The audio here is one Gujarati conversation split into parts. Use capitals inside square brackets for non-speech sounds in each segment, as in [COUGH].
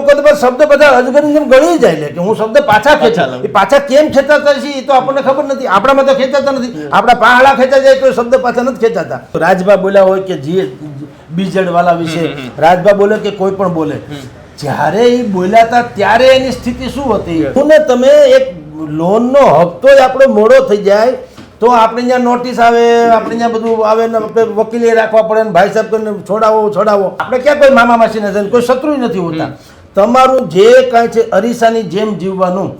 લોકો તો શબ્દ બધા અજગરની જેમ ગળી જાય લે કે હું શબ્દ પાછા ખેંચા. એ પાછા કેમ ખેંચાતા છે? એ તો આપણને ખબર નથી. આપણામાં તો ખેંચાતા નથી. આપણા પહાડા ખેંચા જાય તો શબ્દ પાછા નથી ખેંચાતા. રાજભા બોલ્યા હોય કે જે બીજડ વાળા વિશે રાજભા બોલે કે કોઈ પણ બોલે. જ્યારે એ બોલ્યા ત્યારે એની સ્થિતિ શું હતી? તમને ને તમે એક લોનનો હપ્તો જ આપણો મોડો થઈ જાય તો આપણે ત્યાં નોટિસ આવે આપણે ત્યાં બધું આવે ને આપણે વકીલે રાખવા પડે ને ભાઈ સાહેબ કરીને છોડાવો છોડાવો. આપણે ક્યાં કોઈ મામા માસી નથી કોઈ શત્રુ નથી હોતા. તમારું જે કાંઈ છે અરીસાની જેમ જીવવાનું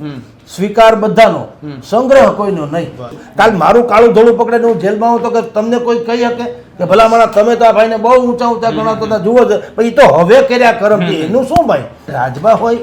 સ્વીકાર બધાનો સંગ્રહ કોઈનો નહીં. કાલ મારું કાળું ધોળું પકડે હું જેલમાં હું તો કે તમને કોઈ કહી શકે કે ભલા મારા તમે તો આ ભાઈને બહુ ઊંચા ઊંચા ગણાવતા જુઓ છો પણ એ તો હવે કર્યા કરમ એનું શું ભાઈ? રાજમાં હોય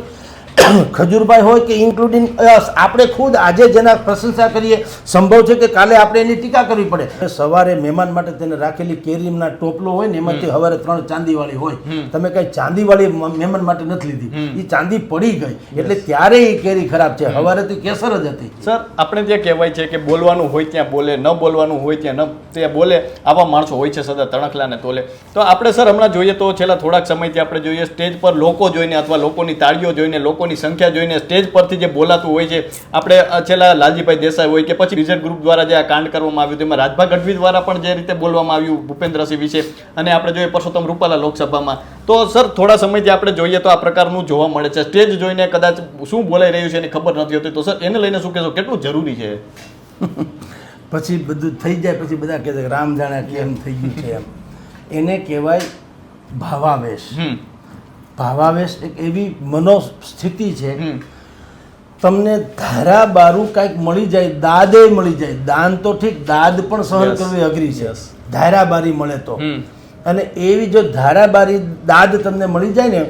ખજૂરભાઈ હોય કે ઇન્ક્લુડિંગ આપણે ખુદ આજે જેના પ્રશંસા કરીએ. સંભવ છે કે કાલે આપણે એની ટીકા કરવી પડે. સવારે મહેમાન માટે તેને રાખેલી કેરીના ટોપલો હોય ને એમાંથી સવારે ત્રણ ચાંદીવાળી હોય. તમે કઈ ચાંદીવાળી મહેમાન માટે નથી લીધી. એ ચાંદી પડી ગઈ. એટલે ત્યારે એ કેરી ખરાબ છે. સવારે તો કેસર જ હતી. સર આપણે ત્યાં કહેવાય છે કે બોલવાનું હોય ત્યાં બોલે ન બોલવાનું હોય ત્યાં ન ત્યાં બોલે આવા માણસો હોય છે સદા તણખલાને તોલે. તો આપણે સર હમણાં જોઈએ તો છેલ્લા થોડાક સમયથી આપણે જોઈએ સ્ટેજ પર લોકો જોઈને અથવા લોકોની તાળીઓ જોઈને લોકોની સંખ્યા જોઈને સ્ટેજ પરથી જે બોલાતું હોય છે આપણે છેલ્લા લાલજીભાઈ દેસાઈ હોય કે પછી બીજેડ ગ્રુપ દ્વારા જે આ કાંડ કરવામાં આવ્યું તેમાં રાજભા ગઢવી દ્વારા પણ જે રીતે બોલવામાં આવ્યું ભૂપેન્દ્રસિંહ વિશે અને આપણે જોઈએ પરસોત્તમ રૂપાલા લોકસભામાં. તો સર થોડા સમયથી આપણે જોઈએ તો આ પ્રકારનું જોવા મળે છે. સ્ટેજ જોઈને કદાચ શું બોલાઈ રહ્યું છે એની ખબર નથી હોતી. તો સર એને લઈને શું કહેશો? કેટલું જરૂરી છે? [LAUGHS] પછી બધું થઈ જાય પછી બધા કહે છે રામ જાણે કેમ થઈ ગયું છે એમ. એને કહેવાય ભાવાવેશ. ભાવાવેશ એક એવી મનોસ્થિતિ છે. તમને ધારા બારું કાંઈક મળી જાય દાદે મળી જાય. દાન તો ઠીક દાદ પણ સહન. કરવી અઘરી છે. ધારાબારી ધારા બારી મળે તો. અને એવી જો ધારા બારી દાદ તમને મળી જાય ને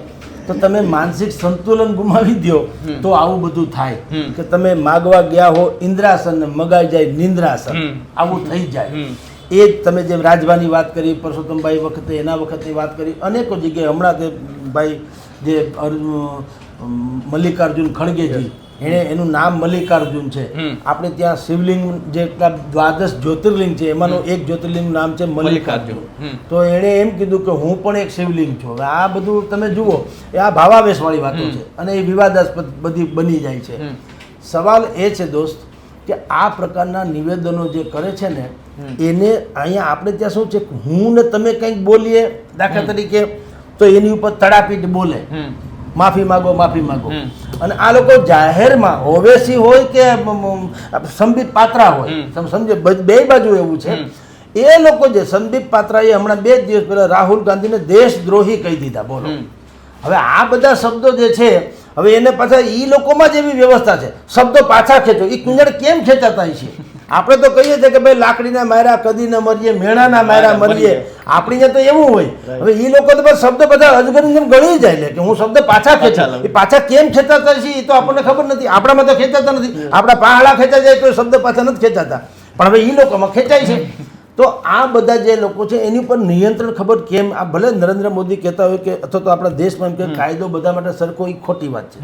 તો તમે માનસિક સંતુલન ગુમાવી દો તો આવું બધું થાય. કે તમે માગવા ગયા હો ઇન્દ્રાસન ને મગાઈ જાય નિંદ્રાસન. આવું થઈ જાય. એ જ તમે જેમ રાજવાની વાત કરી પરસોત્તમભાઈ વખતે એના વખતે વાત કરી અનેકો જગ્યાએ હમણાં તે ભાઈ જે મલ્લિકાર્જુન ખડગેજી એણે એનું નામ મલ્લિકાર્જુન છે. આપણે ત્યાં શિવલિંગ જે દ્વાદશ જ્યોતિર્લિંગ છે એમાંનું એક જ્યોતિર્લિંગ નામ છે મલ્લિકાર્જુન. તો એણે એમ કીધું કે હું પણ એક શિવલિંગ છું. હવે આ બધું તમે જુઓ એ આ ભાવાવેશવાળી વાતો છે અને એ વિવાદાસ્પદ બધી બની જાય છે. સવાલ એ છે દોસ્ત કે આ પ્રકારના નિવેદનો જે કરે છે ને એને અહીંયા આપણે ત્યાં શું છે હું ને તમે કંઈક બોલીએ દાખલા તરીકે તો એની ઉપર તડાપીટ બોલે. માફી માગો માફી માગો. અને આ લોકો જાહેરમાં ઓવેસી હોય કે સંબિત પાત્રા હોય સમજો બે બાજુ એવું છે. એ લોકો જે સંદીપ પાત્રાએ હમણાં બે જ દિવસ પહેલા રાહુલ ગાંધીને દેશદ્રોહી કહી દીધા બોલો. હવે આ બધા શબ્દો જે છે હવે એને પાછા એ લોકોમાં જ એવી વ્યવસ્થા છે. શબ્દો પાછા ખેંચો. એ કુંજળ કેમ ખેંચાતા હોય છે? આપણે તો કહીએ છીએ કે ભાઈ લાકડીના માર્યા કદી ન મરીએ મેણાના માર્યા મરીએ. આપણી તો એવું હોય. હવે એ લોકો તો બસ શબ્દ બધા અજગરની જેમ ગળી જાય લે કે હું શબ્દ પાછા ખેંચા. એ પાછા કેમ ખેંચાતા છે એ તો આપણને ખબર નથી. આપણામાં તો ખેંચાતા નથી. આપણા પહાડા ખેંચા જાય તો શબ્દ પાછા નથી ખેંચાતા. પણ હવે એ લોકોમાં ખેંચાય છે. તો આ બધા જે લોકો છે એની ઉપર નિયંત્રણ ખબર કેમ? આ ભલે નરેન્દ્ર મોદી કહેતા હોય કે અથવા તો આપણા દેશમાં એમ કે કાયદો બધા માટે સરખો એ ખોટી વાત છે.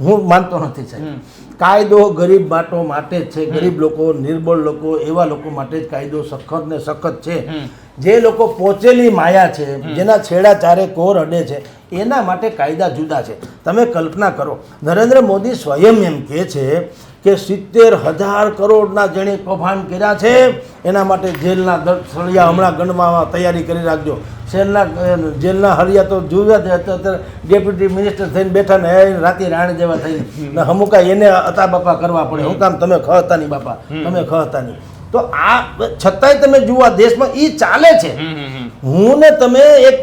હું માનતો નથી સાહેબ. કાયદો ગરીબ માટો માટે જ છે. ગરીબ લોકો નિર્બળ લોકો એવા લોકો માટે જ કાયદો સખત ને સખત છે. જે લોકો પોચેલી માયા છે જેના છેડા ચારે કોર અડે છે એના માટે કાયદા જુદા છે. તમે કલ્પના કરો નરેન્દ્ર મોદી સ્વયં એમ કહે છે કે સિત્તેર હજાર કરોડના જેણે કૌભાંડ કર્યા છે એના માટે જેલના સળિયા હમણાં ગણવામાં તૈયારી કરી રાખજો. શહેરના જેલના હરિયા તો જોયા જ અત્યારે ડેપ્યુટી મિનિસ્ટર થઈને બેઠા ને રાતે રાણ જેવા થઈને. અમુકા એને અતા બાપા કરવા પડે. હું કામ તમે ખહતા નહીં બાપા. તમે ખહતા નહીં તો આ છતાંય તમે જુઓ દેશમાં એ ચાલે છે. હું ને તમે એક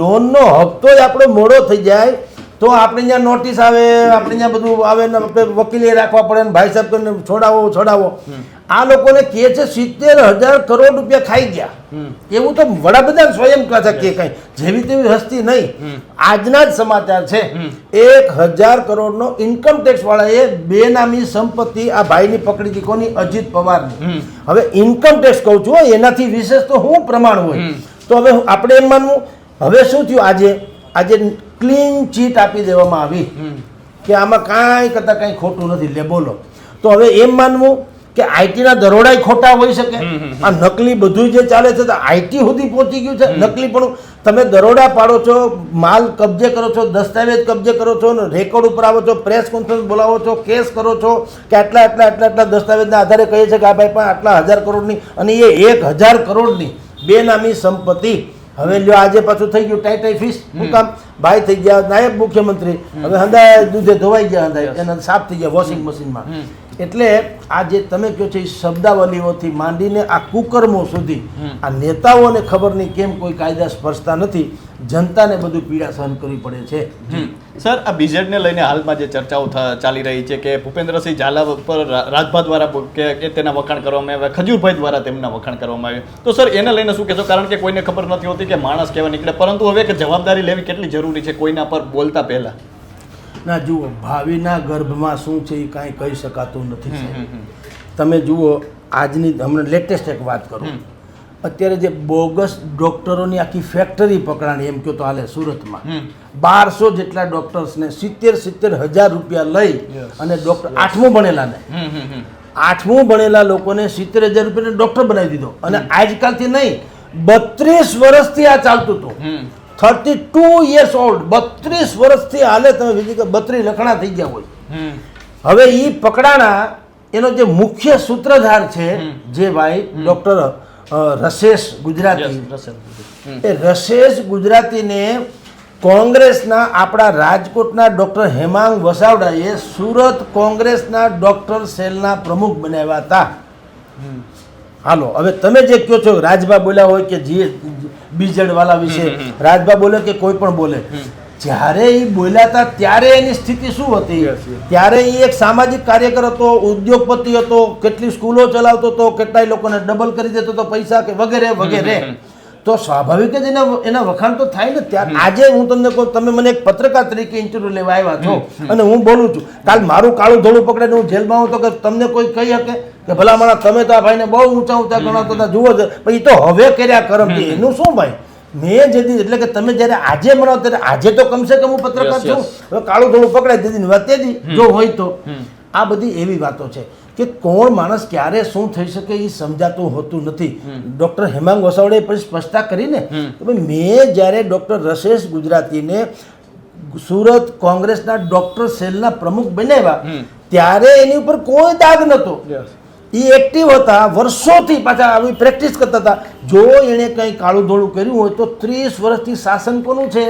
લોનનો હપ્તો જ આપણો મોડો થઈ જાય તો આપણે ત્યાં નોટિસ આવે આપણે ત્યાં બધું આવે ને આપણે વકીલે રાખવા પડે ને ભાઈ સાહેબ કરીને છોડાવો છોડાવો. આ લોકોને કે છે સિત્તેર હજાર કરોડ રૂપિયા ખાઈ ગયા. એવું તો વડાપ્રધાન સ્વયં કહે છે કે કઈ. જેવી તેવી હસ્તી નહીં. આજના જ સમાચાર છે. એક હજાર કરોડનો ઇન્કમ ટેક્સ વાળાએ બેનામી સંપત્તિ આ ભાઈની પકડી હતી કોની? અજીત પવારની. હવે ઇન્કમ ટેક્સ કહું છું એનાથી વિશેષ તો હું પ્રમાણ હોય. તો હવે આપણે એમ માનવું હવે શું થયું આજે? આજે ક્લીન ચીટ આપી દેવામાં આવી કે આમાં કાંઈ કરતાં કાંઈ ખોટું નથી. લે બોલો. તો હવે એમ માનવું કે આઈટીના દરોડા ખોટા હોઈ શકે. આ નકલી બધું જે ચાલે છે તો આઈટી સુધી પહોંચી ગયું છે. નકલી પણ તમે દરોડા પાડો છો માલ કબજે કરો છો દસ્તાવેજ કબજે કરો છો ને રેકોર્ડ ઉપર આવો છો પ્રેસ કોન્ફરન્સ બોલાવો છો કેસ કરો છો કે આટલા આટલા આટલા આટલા દસ્તાવેજના આધારે કહે છે કે આ ભાઈ પણ આટલા હજાર કરોડની અને એ એક હજાર કરોડની બેનામી સંપત્તિ હવે લ્યો આજે પાછું થઈ ગયું ટાઈ ટાઈ ફીસ મુકામ બાય ભાઈ થઈ ગયા નાયબ મુખ્યમંત્રી. હવે હંધાય દૂધે ધોવાઈ ગયા હંધાય એના સાફ થઈ ગયા વોશિંગ મશીનમાં એટલે આ જે તમે કહો છો એ શબ્દાવલીઓથી માંડીને આ કુકર્મો સુધી આ નેતાઓને ખબર નહીં કેમ કોઈ કાયદા સ્પર્શતા નથી જનતાને બધું પીડા સહન કરવી પડે છે. સર આ બીજેડને લઈને હાલમાં જે ચર્ચાઓ ચાલી રહી છે કે ભૂપેન્દ્રસિંહ ઝાલા પર રાજભા દ્વારા કે કે તેના વખાણ કરવામાં આવ્યા ખજૂરભાઈ દ્વારા તેમના વખાણ કરવામાં આવ્યા. તો સર એને લઈને શું કહેશો? કારણ કે કોઈને ખબર નથી હોતી કે માણસ કેવા નીકળે પરંતુ હવે કે જવાબદારી લેવી કેટલી જરૂરી છે કોઈના પર બોલતા પહેલા? ના જુઓ ભાવિના ગર્ભમાં શું છે એ કાંઈ કહી શકાતું નથી તમે જુઓ આજની હમણાં લેટેસ્ટ એક વાત કરું. અત્યારે જે બોગસ ડૉક્ટરોની આખી ફેક્ટરી પકડાણી એમ કહો તો હાલે સુરતમાં. બારસો જેટલા ડૉક્ટર્સને સિત્તેર સિત્તેર હજાર રૂપિયા લઈ અને ડૉક્ટર આઠમું ભણેલાને. આઠમું ભણેલા લોકોને સિત્તેર હજાર રૂપિયાને ડૉક્ટર બનાવી દીધો. અને આજકાલથી નહીં બત્રીસ વર્ષથી આ ચાલતું હતું. થર્ટી ટુ યર્સ ઓલ્ડ બત્રીસ વર્ષથી હાલે તમે બીજી બત્રીસ લખણા થઈ ગયા હોય. હવે એ પકડાણા એનો જે મુખ્ય સૂત્રધાર છે જે ભાઈ ડોક્ટર રસેશ ગુજરાતી. એ રસેશ ગુજરાતીને કોંગ્રેસના આપણા રાજકોટના ડોક્ટર હેમાંગ વસાવડાએ સુરત કોંગ્રેસના ડોક્ટર સેલના પ્રમુખ બનાવ્યા હતા. હાલો હવે તમે જે કહો છો રાજભા બોલ્યા હોય કે જે બીજેડ વાળા વિશે રાજભા બોલે કે કોઈ પણ બોલે. જ્યારે એ બોલ્યા ત્યારે એની સ્થિતિ શું હતી? ત્યારે એ એક સામાજિક કાર્યકર હતો ઉદ્યોગપતિ હતો કેટલી સ્કૂલો ચલાવતો હતો કેટલાય લોકોને ડબલ કરી દેતો હતો પૈસા કે વગેરે વગેરે. તો સ્વાભાવિક જ એના એના વખાણ તો થાય ને ત્યારે આજે હું તમને કહું તમે મને એક પત્રકાર તરીકે ઇન્ટરવ્યુ લેવા આવ્યા છો અને હું બોલું છું. કાલ મારું કાળું ધોળું પકડીને હું જેલમાં હું તો કે તમને કોઈ કહી શકે કે ભલા મારા તમે તો આ ભાઈને બહુ ઊંચા ઊંચા ગણાવતા હતા જુઓ છો પણ એ તો હવે કર્યા કરમ. એનું શું ભાઈ? મેં જે એટલે કે તમે જ્યારે આજે મળો ત્યારે આજે તો કમસે કમ હું પત્રકાર છું. હવે કાળું ધોળું પકડાઈ દીધી વાતે તેજી જો હોય તો. આ બધી એવી વાતો છે કે કોણ માણસ ક્યારે શું થઈ શકે એ સમજાતું હોતું નથી. ડોક્ટર હેમાંગ વસાવડે પછી સ્પષ્ટતા કરીને મેં જ્યારે ડોક્ટર રશેશ ગુજરાતીને સુરત કોંગ્રેસના ડોક્ટર સેલના પ્રમુખ બનાવ્યા ત્યારે એની ઉપર કોઈ દાગ નહોતો. એ એક્ટિવ હતા વર્ષોથી પાછા આવી પ્રેક્ટિસ કરતા હતા. જો એણે કંઈ કાળું ધોળું કર્યું હોય તો ત્રીસ વર્ષથી શાસન કોનું છે?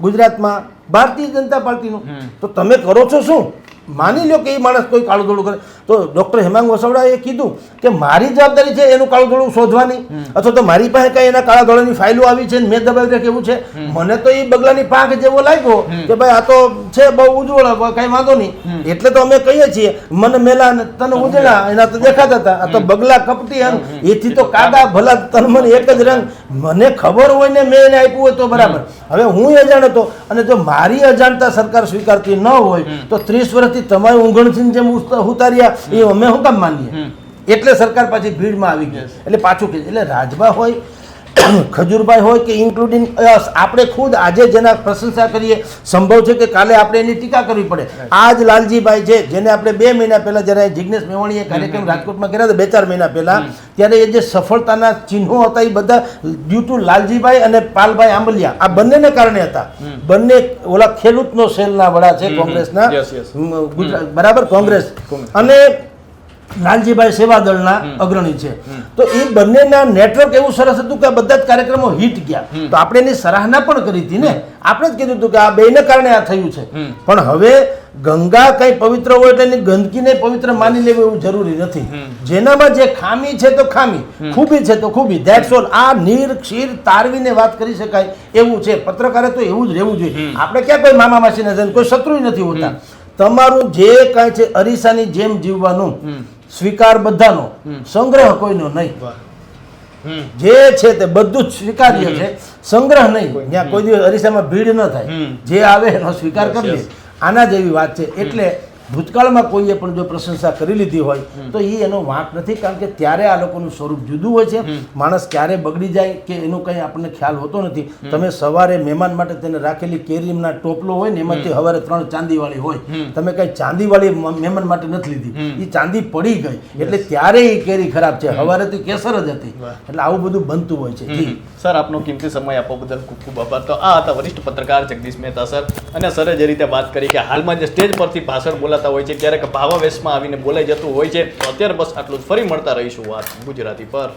ગુજરાતમાં ભારતીય જનતા પાર્ટીનું. તો તમે કરો છો શું? માની લો કે એ માણસ કોઈ કાળું ધોળું કરે. તો ડૉક્ટર હેમાંગ વસવડાએ કીધું કે મારી જવાબદારી છે એનું કાળું ધોળું શોધવાની. અથવા તો મારી પાસે કઈ એના કાળા ધોળાની ફાઇલો આવી છે ને મેં દબાવી રાખી એવું છે. મને તો એ બગલાની પાંખ જેવો લાગ્યો કે ભાઈ આ તો છે બહુ ઉજવળ કઈ વાંધો નહીં. એટલે તો અમે કહીએ છીએ મન મેલા તને ઉજળા એના તો દેખાતા હતા. આ તો બગલા કપટી એમ એથી તો કાદા ભલા તન મને એક જ રંગ. મને ખબર હોય ને મેં એને આપ્યું હોય તો બરાબર. હવે હું અજાણ હતો અને જો મારી અજાણતા સરકાર સ્વીકારતી ન હોય તો ત્રીસ વર્ષથી તમારી ઊંઘણથી જેમ ઉતાર્યા એ અમે શું કામ માનીએ? એટલે સરકાર પાછી ભીડમાં આવી ગઈ. એટલે પાછું કે એટલે રાજભા હોય ખજૂરભાઈ હોય કે ઇન્ક્લુડિંગ આપણે ખુદ આજે જેના પ્રશંસા કરીએ સંભવ છે કે કાલે આપણે એની ટીકા કરવી પડે. આ જ લાલજીભાઈ છે જેને આપણે બે મહિના પહેલા જ્યારે જિગ્નેશ મેવાણીએ કાર્યક્રમ રાજકોટમાં કર્યા હતા બે ચાર મહિના પહેલા ત્યારે એ જે સફળતાના ચિહ્નો હતા એ બધા ડ્યુ ટુ લાલજીભાઈ અને પાલભાઈ આંબલિયા. આ બંનેને કારણે હતા. બંને ઓલા ખેડૂતનો સેલના વડા છે કોંગ્રેસના. બરાબર કોંગ્રેસ. અને લાલજીભાઈ સેવા દળના અગ્રણી છે. તો એ બંનેના નેટવર્ક એવું સરસ હતું કે બધા જ કાર્યક્રમો હિટ ગયા. તો આપણે એની સરાહના પણ કરી હતી ને? આપણે જ કીધું હતું કે આ બેને કારણે આ થયું છે. પણ હવે ગંગા કઈ પવિત્ર હોય એટલે એની ગંદકીને પવિત્ર માની લેવું એવું જરૂરી નથી. જેનામાં જે ખામી છે તો ખામી ખૂબી છે તો ખૂબી. ધેટ્સ ઓલ આ નીર ક્ષીર તારવીને વાત કરી શકાય એવું છે. પત્રકારે તો એવું જ રહેવું જોઈએ. આપણે ક્યાં કોઈ મામા માસી નથી કોઈ શત્રુ નથી હોતા. તમારું જે કાંઈ છે અરીસાની જેમ જીવવાનું સ્વીકાર બધાનો સંગ્રહ કોઈનો નહીં. જે છે તે બધું જ સ્વીકાર્ય છે. સંગ્રહ નહીં. ત્યાં કોઈ દિવસ અરીસામાં ભીડ ન થાય. જે આવે એનો સ્વીકાર કરી લે. આના જેવી વાત છે. એટલે ભૂતકાળમાં કોઈએ પણ જો પ્રશંસા કરી લીધી હોય તો એ એનો વાંક નથી કારણ કે ત્યારે આ લોકોનું સ્વરૂપ જુદું હોય છે. માણસ ક્યારે બગડી જાય કે એનો કંઈ આપણને ખ્યાલ હોતો નથી. તમે સવારે મહેમાન માટે તેને રાખેલી કેરીના ટોપલો હોય ને એમાંથી સવારે ત્રણ ચાંદીવાળી હોય તમે કંઈ ચાંદીવાળી મહેમાન માટે નથી લીધી. એ ચાંદી પડી ગઈ. એટલે ત્યારે એ કેરી ખરાબ છે. સવારે તો કેસર જ હતી. એટલે આવું બધું બનતું હોય છે. સર આપનો કિંમતી સમય આપવા બદલ ખૂબ ખૂબ આભાર. તો આ હતા વરિષ્ઠ પત્રકાર જગદીશ મહેતા સર. અને સરે જે રીતે વાત કરી કે હાલમાં જે સ્ટેજ પરથી ભાષણ બોલાતા હોય છે, ક્યારેક ભાવાવેશમાં આવીને બોલાઈ જતું હોય છે અત્યારે બસ આટલું જ. ફરી મળતા રહીશું વાત ગુજરાતી પર.